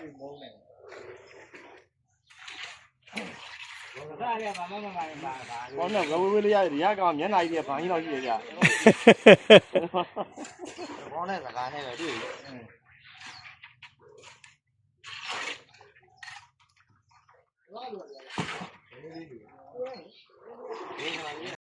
ပြီးမုန်းတယ်ဒါရရပါမမမပါပါဘောင်းတော့ဝေးဝေးလေးရတယ်ရကောင်မျက်နှာကြီးကဘာကြီးလောက်ရှိရကြဘောင်းနဲ့စကားနဲ့ပဲတွေ့လာလို့ရတယ်